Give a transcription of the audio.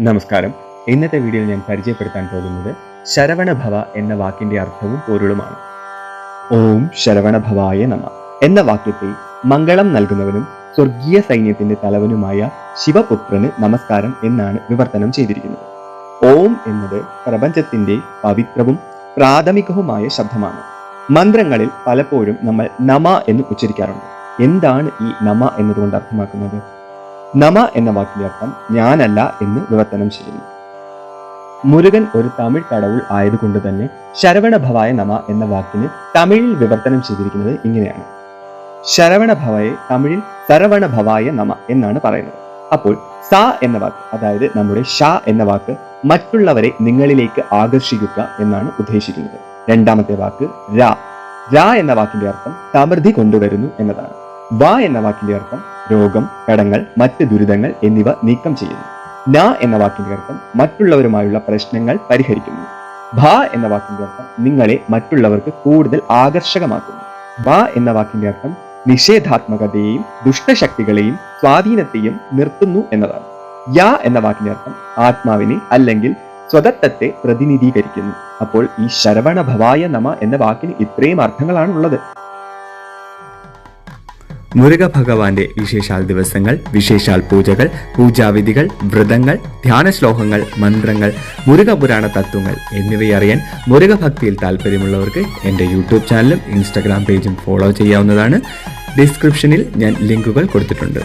നമസ്കാരം. ഇന്നത്തെ വീഡിയോയിൽ ഞാൻ പരിചയപ്പെടുത്താൻ പോകുന്നത് ശരവണഭവ എന്ന വാക്കിന്റെ അർത്ഥവും പൊരുളുമാണ്. ഓം ശരവണഭവായ നമ എന്ന വാക്യത്തിൽ മംഗളം നൽകുന്നവനും സ്വർഗീയ സൈന്യത്തിന്റെ തലവനുമായ ശിവപുത്രന് നമസ്കാരം എന്നാണ് വിവർത്തനം ചെയ്തിരിക്കുന്നത്. ഓം എന്നത് പ്രപഞ്ചത്തിന്റെ പവിത്രവും പ്രാഥമികവുമായ ശബ്ദമാണ്. മന്ത്രങ്ങളിൽ പലപ്പോഴും നമ്മൾ നമ എന്ന് ഉച്ചരിക്കാറുണ്ട്. എന്താണ് ഈ നമ എന്നതുകൊണ്ട് അർത്ഥമാക്കുന്നത്? നമ എന്ന വാക്കിന്റെ അർത്ഥം ഞാനല്ല എന്ന് വിവർത്തനം ചെയ്യുന്നു. മുരുകൻ ഒരു തമിഴ് കടവുൾ ആയതുകൊണ്ട് തന്നെ ശരവണഭവായ നമ എന്ന വാക്കിന് തമിഴിൽ വിവർത്തനം ചെയ്തിരിക്കുന്നത് ഇങ്ങനെയാണ്. ശരവണഭവയെ തമിഴിൽ സരവണഭവായ നമ എന്നാണ് പറയുന്നത്. അപ്പോൾ സ എന്ന വാക്ക് അതായത് നമ്മുടെ ഷ എന്ന വാക്ക് മറ്റുള്ളവരെ നിങ്ങളിലേക്ക് ആകർഷിക്കുക എന്നാണ് ഉദ്ദേശിക്കുന്നത്. രണ്ടാമത്തെ വാക്ക് ര. ര എന്ന വാക്കിന്റെ അർത്ഥം സമൃദ്ധി കൊണ്ടുവരുന്നു എന്നതാണ്. വ എന്ന വാക്കിന്റെ അർത്ഥം രോഗം കടങ്ങൾ മറ്റ് ദുരിതങ്ങൾ എന്നിവ നീക്കം ചെയ്യുന്നു. ന എന്ന വാക്കിന്റെ അർത്ഥം മറ്റുള്ളവരുമായുള്ള പ്രശ്നങ്ങൾ പരിഹരിക്കുന്നു. ഭ എന്ന വാക്കിന്റെ അർത്ഥം നിങ്ങളെ മറ്റുള്ളവർക്ക് കൂടുതൽ ആകർഷകമാക്കുന്നു. ഭ എന്ന വാക്കിന്റെ അർത്ഥം നിഷേധാത്മകതയെയും ദുഷ്ടശക്തികളെയും സ്വാധീനത്തെയും നിർത്തുന്നു എന്നതാണ്. യ എന്ന വാക്കിന്റെ അർത്ഥം ആത്മാവിനെ അല്ലെങ്കിൽ സ്വതത്വത്തെ പ്രതിനിധീകരിക്കുന്നു. അപ്പോൾ ഈ ശരവണ ഭവായ നമ എന്ന വാക്കിന് ഇത്രയും അർത്ഥങ്ങളാണ് ഉള്ളത് മുരുക ഭഗവാന്റെ വിശേഷാൽ ദിവസങ്ങൾ വിശേഷാൽ പൂജകൾ പൂജാവിധികൾ വ്രതങ്ങൾ ധ്യാന ശ്ലോകങ്ങൾ മന്ത്രങ്ങൾ മുരുക പുരാണ തത്വങ്ങൾ എന്നിവയറിയാൻ മുരുക ഭക്തിയിൽ താല്പര്യമുള്ളവർക്ക് എന്റെ യൂട്യൂബ് ചാനലും ഇൻസ്റ്റാഗ്രാം പേജും ഫോളോ ചെയ്യാവുന്നതാണ്. ഡിസ്ക്രിപ്ഷനിൽ ഞാൻ ലിങ്കുകൾ കൊടുത്തിട്ടുണ്ട്.